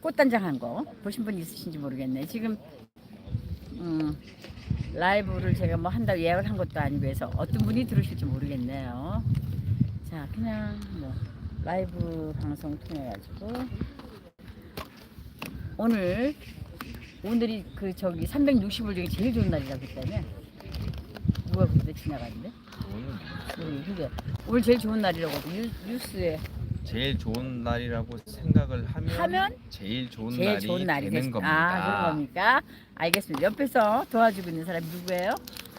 꽃단장 한 거 보신 분 있으신지 모르겠네. 지금 음, 라이브를 제가 뭐 한다고 예약을 한 것도 아니고 해서 어떤 분이 들으실지 모르겠네요. 자, 그냥 뭐 라이브 방송 통해 가지고 오늘 오늘이 그 저기 360일 중에 제일 좋은 날이라고 했다며 누가 그때 지나갔는데? 오늘 그게 오늘 제일 좋은 날이라고 뉴, 뉴스에 제일 좋은 날이라고 생각을 하면, 하면 제일 좋은 제일 날이 좋은 날이 되는 됐- 겁니다. 아, 그런 겁니까? 알겠습니다. 옆에서 도와주고 있는 사람이 누구예요?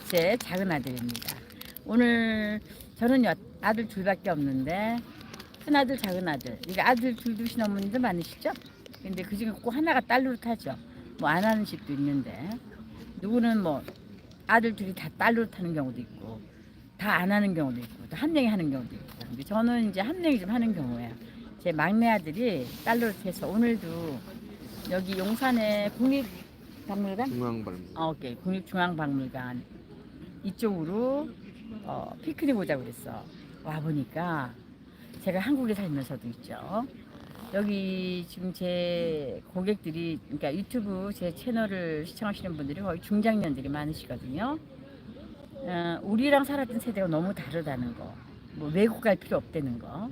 제 작은 아들입니다. 오늘 저는 여- 아들 둘밖에 없는데 큰 아들, 작은 아들. 이게 아들 둘 넘는 분들 많으시죠? 근데 그 중에 꼭 하나가 딸 노릇하죠. 뭐 안 하는 집도 있는데 누구는 뭐 아들 둘이 다딸 노릇하는 경우도 있고 다 안 하는 경우도 있고 또 한 명이 하는 경우도 있고. 저는 이제 한 명이 좀 하는 경우예요. 제 막내 아들이 딸 노릇해서 오늘도 여기 용산의 국립박물관 중앙발물. 어, 오케이. 국립중앙박물관 이쪽으로 어, 피크닉 오자고 그랬어. 와 보니까 제가 한국에 살면서도 있죠. 여기 지금 제 고객들이 그러니까 유튜브 제 채널을 시청하시는 분들이 거의 중장년들이 많으시거든요. 어, 우리랑 살았던 세대가 너무 다르다는 거. 뭐 외국 갈 필요 없다는 거.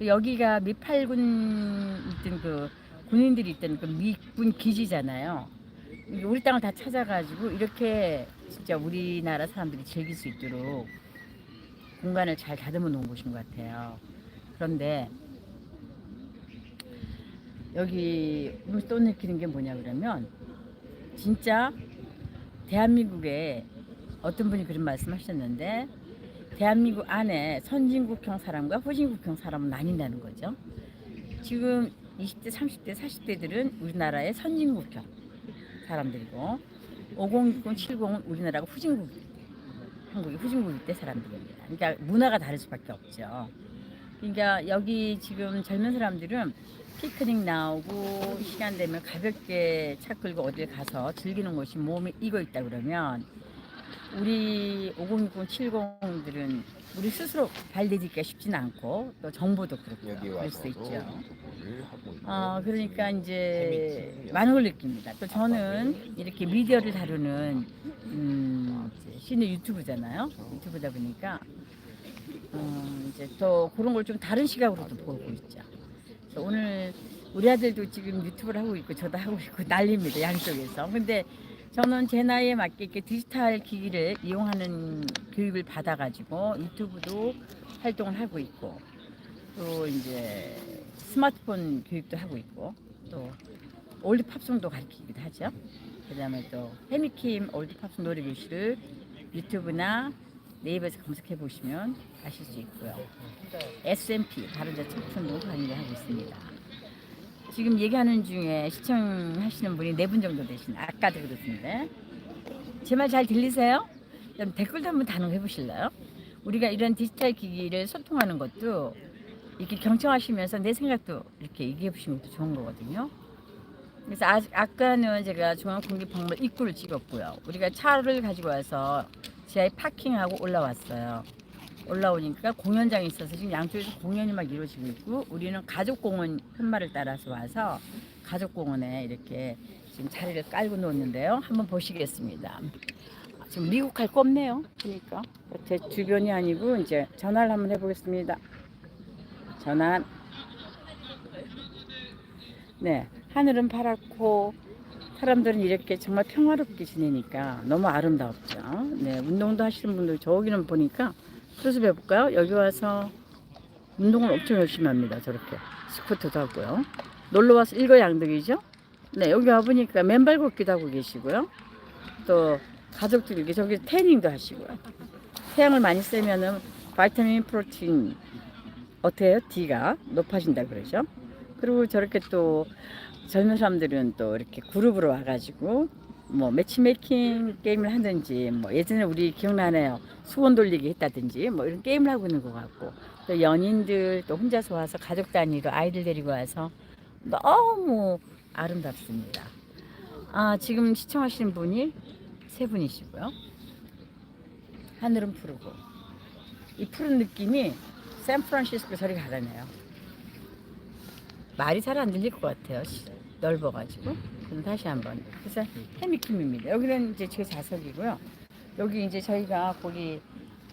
여기가 미팔군 있던 그 군인들이 있던 그 미군 기지잖아요. 우리 땅을 다 찾아가지고 이렇게 진짜 우리나라 사람들이 즐길 수 있도록 공간을 잘 다듬어 놓은 곳인 것 같아요. 그런데 여기 또 느끼는 게 뭐냐 그러면 진짜 대한민국에 어떤 분이 그런 말씀 하셨는데 대한민국 안에 선진국형 사람과 후진국형 사람은 나뉜다는 거죠. 지금 20대, 30대, 40대들은 우리나라의 선진국형 사람들이고 5060, 70은 우리나라가 후진국 한국이 후진국일 때 사람들입니다. 그러니까 문화가 다를 수밖에 없죠. 그러니까 여기 지금 젊은 사람들은 피크닉 나오고 시간 되면 가볍게 차 끌고 어딜 가서 즐기는 곳이 몸에 익어 있다 그러면 우리 5060, 70들은 우리 스스로 발 디디기가 쉽지는 않고 또 정보도 그렇고 와서 수 있죠. 어, 그러니까 이제 걸 느낍니다. 또 저는 이렇게 미디어를 다루는 음, 신의 유튜브잖아요. 유튜브다 보니까 어, 이제 또 그런 걸 좀 다른 시각으로도 보고 있죠. 오늘 우리 아들도 지금 유튜브를 하고 있고 저도 하고 있고 난립니다 양쪽에서. 근데 저는 제 나이에 맞게 이렇게 디지털 기기를 이용하는 교육을 받아가지고 유튜브도 활동을 하고 있고 또 이제 스마트폰 교육도 하고 있고 또 올드 팝송도 가르치기도 하죠. 그다음에 또 해미킴 올드 팝송 노래 교실을 유튜브나 네이버에서 검색해 보시면 아실 수 있고요. SMP 바른자 청춘도 관리하고 있습니다. 지금 얘기하는 중에 시청하시는 분이 네 분 정도 되신 아까도 그렇던데 제말 잘 들리세요? 그럼 댓글도 한번 단어해 보실래요? 우리가 이런 디지털 기기를 소통하는 것도 이렇게 경청하시면서 내 생각도 이렇게 얘기해 보시면 또 좋은 거거든요. 그래서 아, 아까는 제가 중앙국립박물관 입구를 찍었고요. 우리가 차를 가지고 와서 지하에 파킹하고 올라왔어요. 올라오니까 공연장이 있어서 지금 양쪽에서 공연이 막 이루어지고 있고 우리는 가족공원 현마를 따라서 와서 가족공원에 이렇게 지금 자리를 깔고 놓는데요. 한번 보시겠습니다. 지금 미국 갈 거 없네요. 그러니까 제 주변이 아니고 이제 전화를 한번 해보겠습니다. 전화. 네, 하늘은 파랗고 사람들은 이렇게 정말 평화롭게 지내니까 너무 아름답죠. 네, 운동도 하시는 분들 저기는 보니까 수습 해 볼까요? 여기 와서 운동을 엄청 열심히 합니다. 저렇게 스쿼트도 하고요. 놀러 와서 일거양득이죠. 네, 여기 와 보니까 맨발 걷기도 하고 계시고요. 또 가족들이 이렇게 저기 태닝도 하시고요. 태양을 많이 쐬면은 바이타민 프로틴 어때요? D가 높아진다 그러죠. 그리고 저렇게 또 젊은 사람들은 또 이렇게 그룹으로 와가지고 뭐 매치메이킹 게임을 하든지 뭐 예전에 우리 기억나네요. 수건 돌리기 했다든지 뭐 이런 게임을 하고 있는 것 같고 또 연인들 또 혼자서 와서 가족 단위로 아이들 데리고 와서 너무 아름답습니다. 아 지금 시청하시는 분이 세 분이시고요. 하늘은 푸르고 이 푸른 느낌이 샌프란시스코 저리 가라네요. 말이 잘 안 들릴 것 같아요. 시- 넓어가지고 그럼 다시 한번 그래서 해미킴입니다. 여기는 이제 제 좌석이고요. 여기 이제 저희가 거기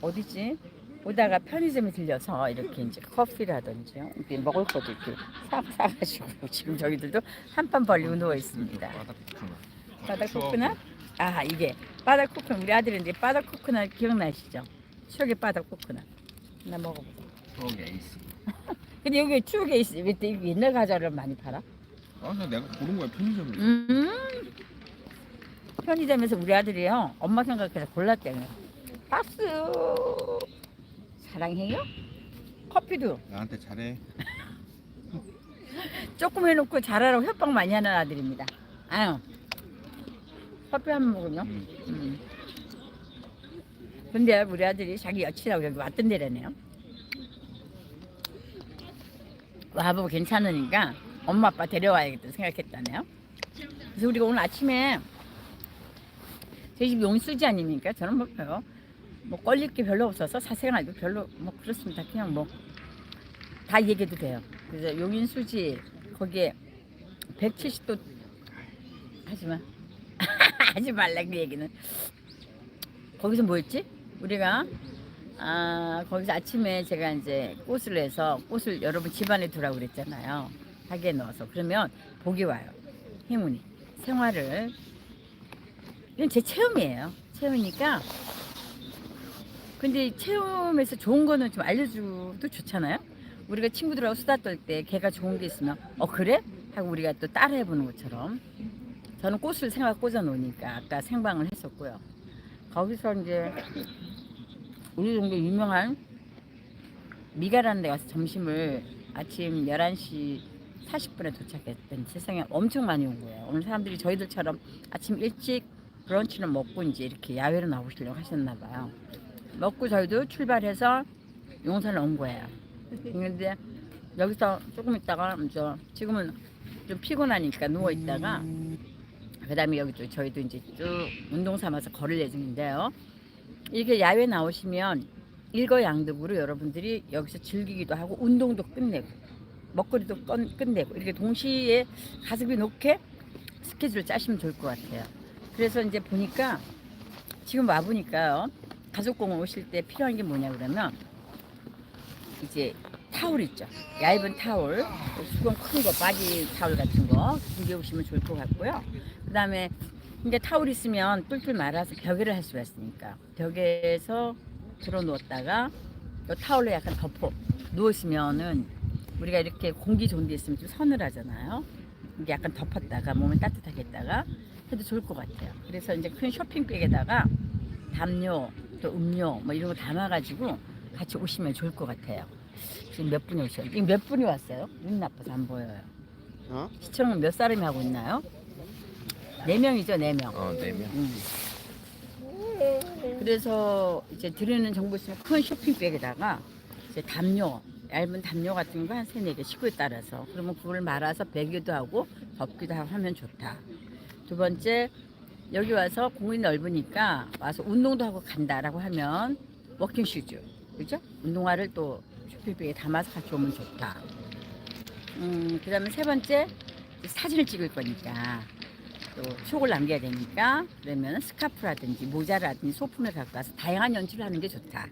어디지? 오다가 편의점에 들려서 이렇게 이제 커피라든지 이렇게 먹을 것도 이렇게 사, 사가지고 지금 저희들도 한판 벌리고 누워 있습니다. 바닥 코코넛. 아 이게 바닥 코코넛 우리 아들은 이제 바닥 코코넛 기억나시죠? 추억의 바닥 코코넛 나 먹어보자. 추억의 에이스. 근데 여기 추억에 있, 왜 옛날 과자를 많이 팔아? 아, 나 내가 고른 거야 편의점에서. 음 편의점에서 우리 아들이요 엄마 생각해서 골랐대요. 박스 사랑해요? 커피도 나한테 잘해. 조금 해놓고 잘하라고 협박 많이 하는 아들입니다. 아유 커피 한 모금요. 음. 음. 근데 우리 아들이 자기 여친하고 여기 왔던 데라네요. 와보고 괜찮으니까 엄마 아빠 데려와야겠다 생각했다네요. 그래서 우리가 오늘 아침에 저희 집 용수지 아닙니까? 저는 뭐 별로 뭐 걸릴 게 별로 없어서 사생활 도 별로 뭐 그렇습니다. 그냥 뭐 다 얘기해도 돼요. 그래서 용인수지 거기에 170도 하지마 하지 말라 그 얘기는 거기서 뭐였지? 우리가 아 거기서 아침에 제가 이제 꽃을 해서 꽃을 여러분 집안에 두라고 그랬잖아요. 하게 넣어서 그러면 복이 와요. 행운이 생활을 이건 제 체험이에요. 체험이니까 근데 체험에서 좋은 거는 좀 알려줘도 좋잖아요. 우리가 친구들하고 수다 떨 때 걔가 좋은 게 있으면 어 그래? 하고 우리가 또 따라 해 보는 것처럼 저는 꽃을 생각 꽂아 놓으니까 아까 생방을 했었고요. 거기서 이제 우리 동네 유명한 미가라는 데 가서 점심을 아침 11시 40분에 도착했더니 세상에 엄청 많이 온 거예요. 오늘 사람들이 저희들처럼 아침 일찍 브런치를 먹고 이제 이렇게 야외로 나오시려고 하셨나 봐요. 먹고 저희도 출발해서 용산을 온 거예요. 근데 여기서 조금 있다가 이제 지금은 좀 피곤하니까 누워 있다가 그다음에 여기 또 저희도 이제 쭉 운동 삼아서 걸을 예정인데요. 이렇게 야외 나오시면 일거양득으로 여러분들이 여기서 즐기기도 하고 운동도 끝내고 먹거리도 건- 끝내고 이렇게 동시에 가슴이 높게 스케줄을 짜시면 좋을 것 같아요. 그래서 이제 보니까 지금 와 보니까요 가족공원 오실 때 필요한 게 뭐냐 그러면 이제 타올 있죠. 얇은 타올, 수건 큰 거, 바지 타올 같은 거 준비해 오시면 좋을 것 같고요. 그 다음에 근데 타올 있으면 뚫뚫 말아서 벽에를 할 수가 있으니까 벽에서 들어 누웠다가 요 타올로 약간 덮어 누우시면은 우리가 이렇게 공기 좋은 데 있으면 좀 서늘하잖아요. 이게 약간 덮었다가 몸을 따뜻하게 했다가 해도 좋을 것 같아요. 그래서 이제 큰 쇼핑백에다가 담요 또 음료 뭐 이런 거 담아가지고 같이 오시면 좋을 것 같아요. 지금 몇 분이 오셔요? 지금 몇 분이 왔어요? 눈 나빠서 안 보여요. 어? 시청은 몇 사람이 하고 있나요? 네 명이죠, 네 명. 어, 네 명. 음. 그래서 이제 드리는 정보 있으면 큰 쇼핑백에다가 이제 담요, 얇은 담요 같은 거 한 세네 개 식구에 따라서 그러면 그걸 말아서 베기도 하고 덮기도 하고 하면 좋다. 두 번째 여기 와서 공간이 넓으니까 와서 운동도 하고 간다라고 하면 워킹 슈즈, 그죠? 운동화를 또 쇼핑백에 담아서 같이 오면 좋다. 음, 그 다음에 세 번째 사진을 찍을 거니까 또 추억을 남겨야 되니까 그러면 스카프라든지 모자라든지 소품을 갖고 와서 다양한 연출을 하는 게 좋다.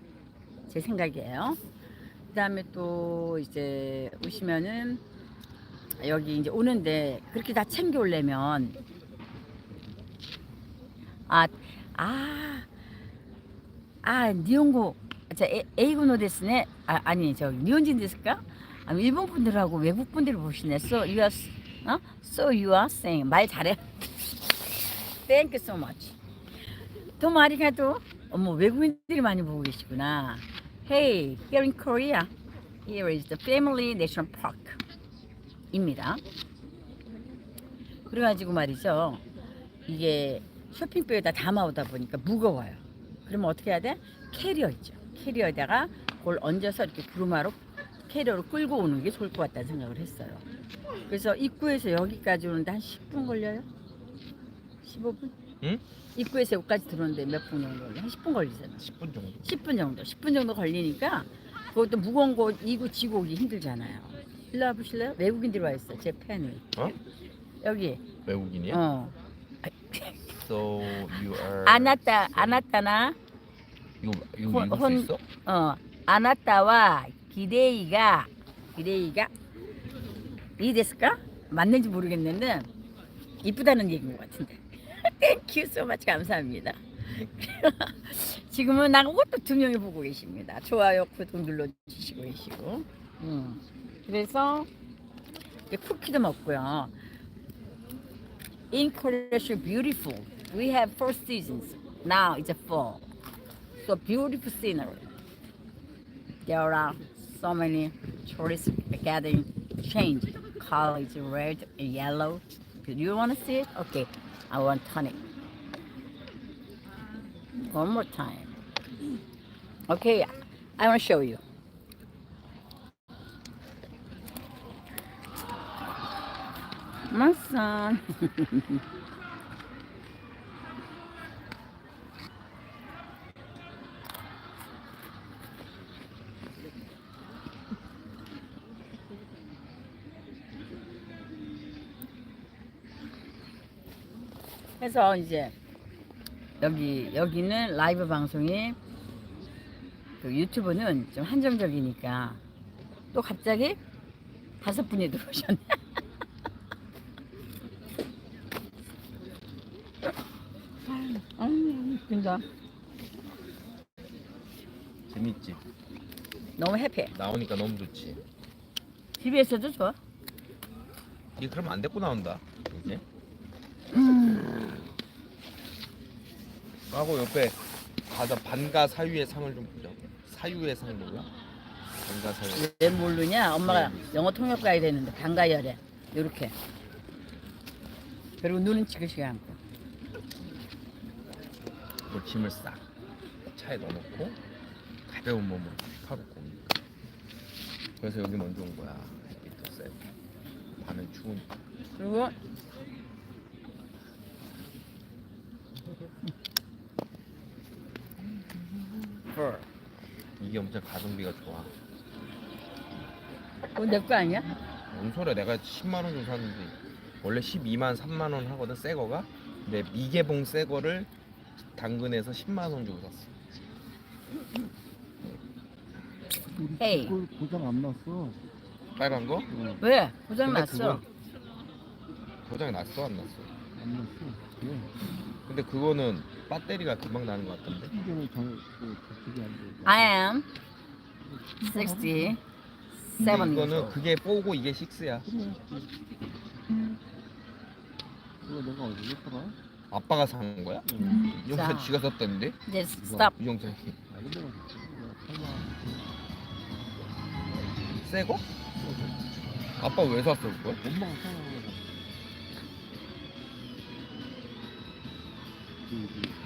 제 생각이에요. 그다음에 또 이제 오시면은 여기 이제 오는데 그렇게 다 챙겨 오려면 아, 아, 아, 니온고, 저 에- 에이고노 데스네. 아, 아니, 저 니온진 데스까? 아, 일본 분들하고 외국 분들을 보시네. So you are, 어? So you are saying 말 잘해. Thank you so much. 도모 아리가또. 어머 외국인들이 많이 보고 계시구나. Hey, here in Korea, here is the Family National Park. 입니다. 그래가지고 말이죠. 이게 쇼핑백에 다 담아오다 보니까 무거워요. 그러면 어떻게 해야 돼? 캐리어 있죠. 캐리어에다가 그걸 얹어서 이렇게 구루마로 캐리어로 끌고 오는 게 좋을 것 같다는 생각을 했어요. 그래서 입구에서 여기까지 오는데 한 10분 걸려요? 15분? 응? 입구에서 여기까지 들어오는데 몇 분 정도 걸려? 한 10분 걸리잖아. 10분 정도. 10분 정도. 10분 정도 걸리니까 그것도 무거운 거 이고 지고 오기 힘들잖아요. 일로 와보실래요? 외국인들이 와 있어. 제 팬이. 어? 여기. 외국인이야? 어. So you are 아나타 아나타나 이거 이거 혼- 읽을 혼- 수 있어? 어 아나타와 기레이가 기레이가 이 데스까 맞는지 모르겠는데 이쁘다는 얘기인 것 같은데. 땡큐 so much 감사합니다. 지금은 나하고 또두 명이 보고 계십니다. 좋아요, 구독 눌러주시고 계시고. 음. 그래서 이제 쿠키도 먹고요. In Korea, so beautiful. We have four seasons. Now it's a fall. So beautiful scenery. There are so many tourists gathering, change. Color is red and yellow. Do you want to see it? Okay, I want honey. One more time. Okay, I want to show you. My son. 해서 이제 여기 여기는 라이브 방송이 그 유튜브는 좀 한정적이니까 또 갑자기 다섯 분이 들어오셨네. 음, 웃긴다. 재밌지. 너무 해피해. 나오니까 너무 좋지. TV에서도 좋아. 이게 그러면 안 데리고 나온다. 이제. 하고 옆에 가서 반가 사유의 상을 좀 보자. 사유의 상 몰라? 반가 사유. 왜 모르냐? 엄마가 영어 통역 가야 되는데 반가열에 요렇게. 그리고 눈은 지그시게 않고. 뭐 짐을 싹 차에 넣어놓고 가벼운 몸으로 파고 오니까. 그래서 여기 먼저 온 거야. 햇빛도 세고 밤엔 추우니까. 그리고 이게 엄청 가성비가 좋아. 그거 내거 아니야? 뭔 소리야? 내가 10만 원 주고 샀는데 원래 12만 3만 원 하거든 새 거가. 근데 미개봉 새 거를 당근에서 10만 원 주고 샀어. 그걸 고장 안 났어. 빨간 거? 어, 왜? 고장 근데 났어. 그건 고장이 났어 안 났어? 안 났어. 왜? 근데 그거는 배터리가 금방 나는 것 같던데. 그, 저쪽이 안 돼. I am 67 근데 years 이거는 old. 그게 4고 이게 6야. 그래. 그거 내가 어디서 팔아? 아빠가 산 거야? 응. 이영차 자. 쥐가 샀다는데? 이제 stop. 이영차 아, 근데 내가 팔아. 새 거? 아빠 왜 샀어 그거? 엄마가 사는 거야. 그, 그,